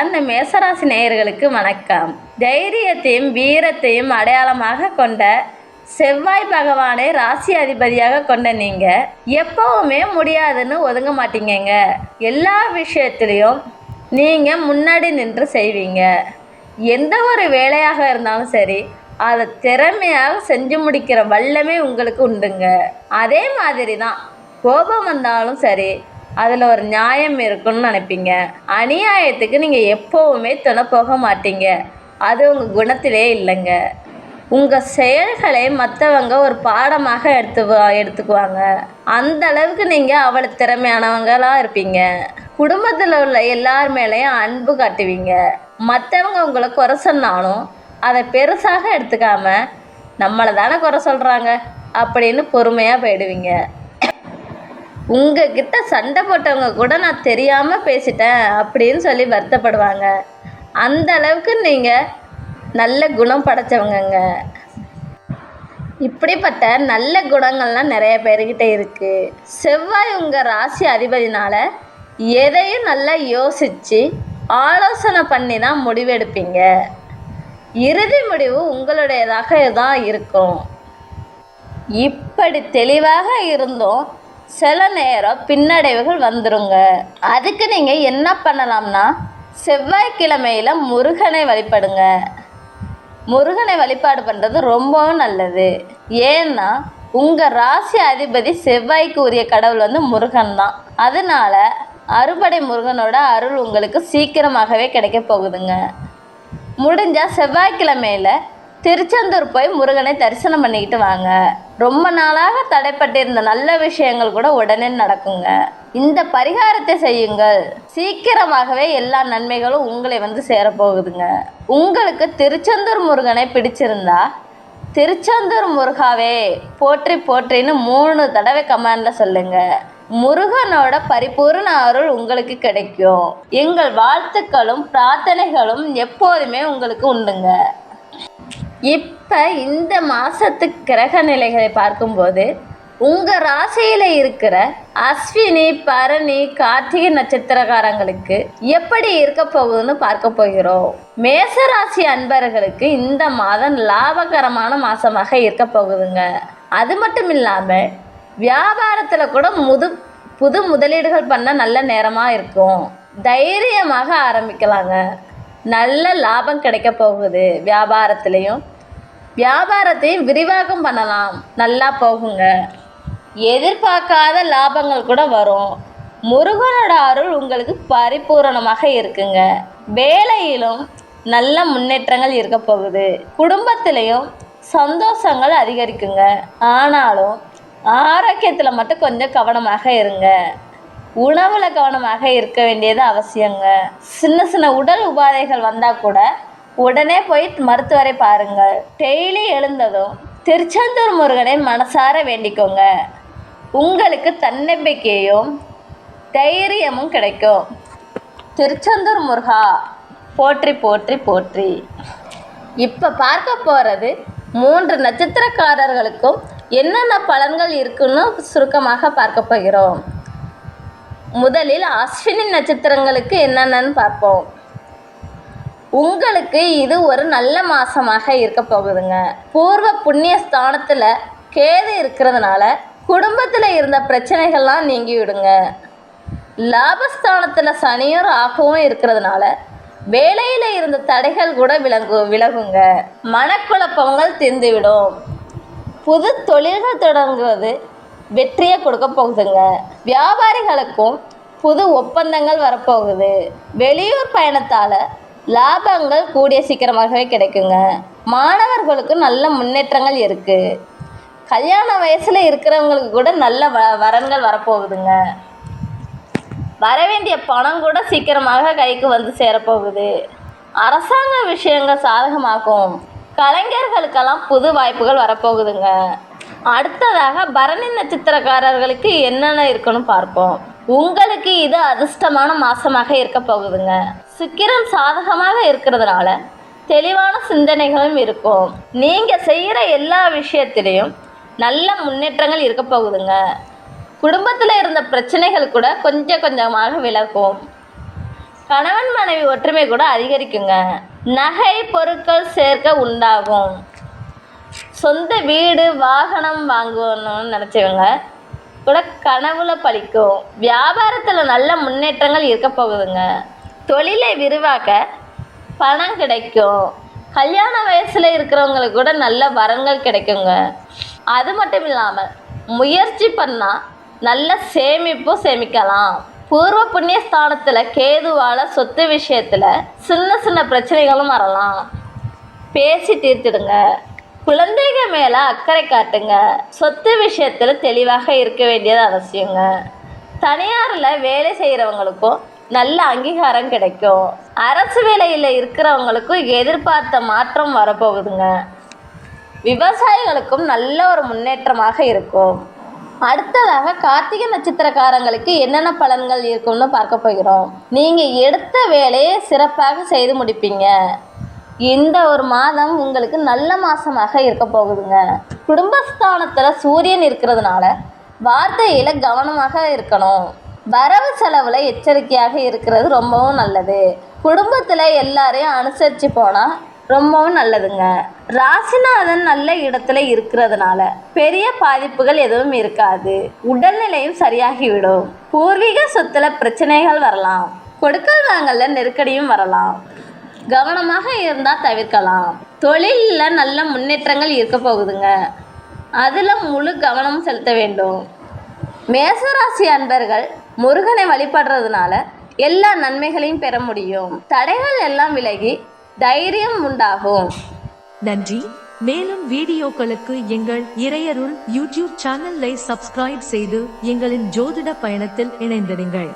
அன்பார்ந்த மேசராசி நேயர்களுக்கு வணக்கம். தைரியத்தையும் வீரத்தையும் அடையாளமாக கொண்ட செவ்வாய் பகவானை ராசி அதிபதியாக கொண்ட நீங்கள் எப்பவுமே முடியாதுன்னு ஒதுங்க மாட்டீங்கங்க. எல்லா விஷயத்துலேயும் நீங்கள் முன்னாடி நின்று செய்வீங்க. எந்த ஒரு வேலையாக இருந்தாலும் சரி அதை திறமையாக செஞ்சு முடிக்கிற வல்லமே உங்களுக்கு உண்டுங்க. அதே மாதிரி தான் கோபம் வந்தாலும் சரி அதில் ஒரு நியாயம் இருக்குன்னு நினைப்பீங்க. அநியாயத்துக்கு நீங்கள் எப்போவுமே துணை போக மாட்டீங்க. அது உங்கள் குணத்திலே இல்லைங்க. உங்கள் செயல்களை மற்றவங்க ஒரு பாடமாக எடுத்து எடுத்துக்குவாங்க. அந்த அளவுக்கு நீங்கள் அவ்வளோ திறமையானவங்களாக இருப்பீங்க. குடும்பத்தில் உள்ள எல்லார் மேலேயும் அன்பு காட்டுவீங்க. மற்றவங்க உங்களை குறை சொன்னாலும் அதை பெருசாக எடுத்துக்காம நம்மளை தானே குறை சொல்கிறாங்க அப்படின்னு பொறுமையாக போயிடுவீங்க. உங்ககிட்ட சண்டை போட்டவங்க கூட நான் தெரியாமல் பேசிட்டேன் அப்படின்னு சொல்லி வருத்தப்படுவாங்க. அந்த அளவுக்கு நீங்கள் நல்ல குணம் படைச்சவங்கங்க. இப்படிப்பட்ட நல்ல குணங்கள்லாம் நிறைய பேர்கிட்ட இருக்குது செவ்வாய் உங்கள் ராசி அதிபதினால் எதையும் நல்லா யோசித்து ஆலோசனை பண்ணி தான் முடிவெடுப்பீங்க. இறுதி முடிவு உங்களுடையதாக தான் இருக்கும். இப்படி தெளிவாக இருந்தும் சில நேரம் பின்னடைவுகள் வந்துருங்க. அதுக்கு நீங்கள் என்ன பண்ணலாம்னா செவ்வாய்க்கிழமையில் முருகனை வழிபடுங்க. முருகனை வழிபாடு பண்ணுறது ரொம்பவும் நல்லது. ஏன்னா உங்கள் ராசி அதிபதி செவ்வாய்க்கு உரிய கடவுள் வந்து முருகன் தான். அதனால அறுபடை முருகனோட அருள் உங்களுக்கு சீக்கிரமாகவே கிடைக்க போகுதுங்க. முடிஞ்சால் செவ்வாய்க்கிழமையில் திருச்செந்தூர் போய் முருகனை தரிசனம் பண்ணிக்கிட்டு வாங்க. ரொம்ப நாளாக தடைப்பட்டிருந்த நல்ல விஷயங்கள் கூட உடனே நடக்குங்க. இந்த பரிகாரத்தை செய்யுங்கள். சீக்கிரமாகவே எல்லா நன்மைகளும் உங்களை வந்து சேரப்போகுதுங்க. உங்களுக்கு திருச்செந்தூர் முருகனை பிடிச்சிருந்தா திருச்செந்தூர் முருகாவே போற்றி போற்றின்னு மூணு தடவை கமாண்டில் சொல்லுங்கள் முருகனோட பரிபூர்ண அருள் உங்களுக்கு கிடைக்கும். எங்கள் வாழ்த்துக்களும் பிரார்த்தனைகளும் எப்போதுமே உங்களுக்கு உண்டுங்க. இப்போ இந்த மாதத்து கிரக நிலைகளை பார்க்கும்போது உங்கள் ராசியில் இருக்கிற அஸ்வினி பரணி கார்த்திகை நட்சத்திரக்காரங்களுக்கு எப்படி இருக்க போகுதுன்னு பார்க்க போகிறோம். மேசராசி அன்பர்களுக்கு இந்த மாதம் லாபகரமான மாதமாக இருக்க போகுதுங்க. அது மட்டும் இல்லாமல் வியாபாரத்தில் கூட முது புது முதலீடுகள் பண்ண நல்ல நேரமாக இருக்கும். தைரியமாக ஆரம்பிக்கலாங்க. நல்ல லாபம் கிடைக்க போகுது வியாபாரத்துலேயும். வியாபாரத்தை விரிவாக்கம் பண்ணலாம். நல்லா போகுங்க. எதிர்பார்க்காத லாபங்கள் கூட வரும். முருகனோட அருள் உங்களுக்கு பரிபூரணமாக இருக்குங்க. வேலையிலும் நல்ல முன்னேற்றங்கள் இருக்க போகுது. குடும்பத்திலையும் சந்தோஷங்கள் அதிகரிக்குங்க. ஆனாலும் ஆரோக்கியத்தில் மட்டும் கொஞ்சம் கவனமாக இருங்க. உணவில் கவனமாக இருக்க வேண்டியது அவசியங்க. சின்ன சின்ன உடல் உபாதைகள் வந்தால் கூட உடனே போய் மருத்துவரை பாருங்கள். டெய்லி எழுந்ததும் திருச்செந்தூர் முருகனை மனசார வேண்டிக்கோங்க. உங்களுக்கு தன்னம்பிக்கையும் தைரியமும் கிடைக்கும். திருச்செந்தூர் முருகா போற்றி போற்றி போற்றி. இப்போ பார்க்க போகிறது மூன்று நட்சத்திரக்காரர்களுக்கும் என்னென்ன பலன்கள் இருக்குன்னு சுருக்கமாக பார்க்க போகிறோம். முதலில் அஸ்வினி நட்சத்திரங்களுக்கு என்னென்னு பார்ப்போம். உங்களுக்கு இது ஒரு நல்ல மாதமாக இருக்க போகுதுங்க. பூர்வ புண்ணிய ஸ்தானத்தில் கேது இருக்கிறதுனால குடும்பத்தில் இருந்த பிரச்சனைகள்லாம் நீங்கி விடுங்க. லாபஸ்தானத்தில் சனியும் ராகவும் இருக்கிறதுனால வேலையில் இருந்த தடைகள் கூட விலகு விலகுங்க. மனக்குழப்பங்கள் தீர்ந்துவிடும். புது தொழில்கள் தொடங்குவது வெற்றியை கொடுக்க போகுதுங்க. வியாபாரிகளுக்கும் புது ஒப்பந்தங்கள் வரப்போகுது. வெளியூர் பயணத்தால் லாபங்கள் கூடிய சீக்கிரமாகவே கிடைக்குங்க. மாணவர்களுக்கு நல்ல முன்னேற்றங்கள் இருக்குது கல்யாண வயசில் இருக்கிறவங்களுக்கு கூட நல்ல வ வரன்கள் வரப்போகுதுங்க. வரவேண்டிய பணம் கூட சீக்கிரமாக கைக்கு வந்து சேரப்போகுது. அரசாங்க விஷயங்கள் சாதகமாகும். கலைஞர்களுக்கெல்லாம் புது வாய்ப்புகள் வரப்போகுதுங்க. அடுத்ததாக பரணி நட்சத்திரக்காரர்களுக்கு என்னென்ன இருக்குன்னு பார்ப்போம். உங்களுக்கு இது அதிர்ஷ்டமான மாசமாக இருக்க போகுதுங்க. சுக்கிரம் சாதகமாக இருக்கிறதுனால தெளிவான சிந்தனைகளும் இருக்கும். நீங்கள் செய்கிற எல்லா விஷயத்திலையும் நல்ல முன்னேற்றங்கள் இருக்க போகுதுங்க. குடும்பத்தில் இருந்த பிரச்சனைகள் கூட கொஞ்சம் கொஞ்சமாக விலகும். கணவன் மனைவி ஒற்றுமை கூட அதிகரிக்குங்க. நகை பொருட்கள் சேர்க்க உண்டாகும். சொந்த வீடு வாகனம் வாங்கணும்னு நினச்சவங்க கூட கனவுல பழிக்கும். வியாபாரத்தில் நல்ல முன்னேற்றங்கள் இருக்க போகுதுங்க. தொழிலை விரிவாக்க பணம் கிடைக்கும். கல்யாண வயசில் இருக்கிறவங்களுக்கு கூட நல்ல வரங்கள் கிடைக்குங்க. அது மட்டும் இல்லாமல் முயற்சி பண்ணால் நல்ல சேமிப்பும் சேமிக்கலாம். பூர்வ புண்ணிய ஸ்தானத்தில் கேதுவால் சொத்து விஷயத்தில் சின்ன சின்ன பிரச்சனைகளும் வரலாம். பேசி தீர்த்திடுங்க. குழந்தைங்க மேலே அக்கறை காட்டுங்க. சொத்து விஷயத்தில் தெளிவாக இருக்க வேண்டியது அவசியங்க. தனியாரில் வேலை செய்கிறவங்களுக்கும் நல்ல அங்கீகாரம் கிடைக்கும். அரசு வேலையில் இருக்கிறவங்களுக்கும் எதிர்பார்த்த மாற்றம் வரப்போகுதுங்க. விவசாயிகளுக்கும் நல்ல ஒரு முன்னேற்றமாக இருக்கும். அடுத்ததாக கார்த்திகை நட்சத்திரக்காரங்களுக்கு என்னென்ன பலன்கள் இருக்கும்னு பார்க்க போகிறோம். நீங்கள் எடுத்த வேலையை சிறப்பாக செய்து முடிப்பீங்க. இந்த ஒரு மாதம் உங்களுக்கு நல்ல மாதமாக இருக்க போகுதுங்க. குடும்பஸ்தானத்தில் சூரியன் இருக்கிறதுனால வார்த்தையில் கவனமாக இருக்கணும். வரவு செலவில் எச்சரிக்கையாக இருக்கிறது ரொம்பவும் நல்லது. குடும்பத்தில் எல்லாரையும் அனுசரித்து போனால் ரொம்பவும் நல்லதுங்க. ராசிநாதன் நல்ல இடத்துல இருக்கிறதுனால பெரிய பாதிப்புகள் எதுவும் இருக்காது. உடல்நிலையும் சரியாகிவிடும். பூர்வீக சொத்துல பிரச்சனைகள் வரலாம். கொடுக்கல் வாங்கல நெருக்கடியும் வரலாம். கவனமாக இருந்தால் தவிர்க்கலாம். தொழிலில் நல்ல முன்னேற்றங்கள் இருக்க போகுதுங்க. அதில் முழு கவனம் செலுத்த வேண்டும். மேசராசி அன்பர்கள் முருகனை வழிபடுறதுனால எல்லா நன்மைகளையும் பெற முடியும். தடைகள் எல்லாம் விலகி தைரியம் உண்டாகும். நன்றி. மேலும் வீடியோக்களுக்கு எங்கள் இறையருள் யூடியூப் சேனலை சப்ஸ்கிரைப் செய்து எங்களின் ஜோதிட பயணத்தில் இணைந்திருங்கள்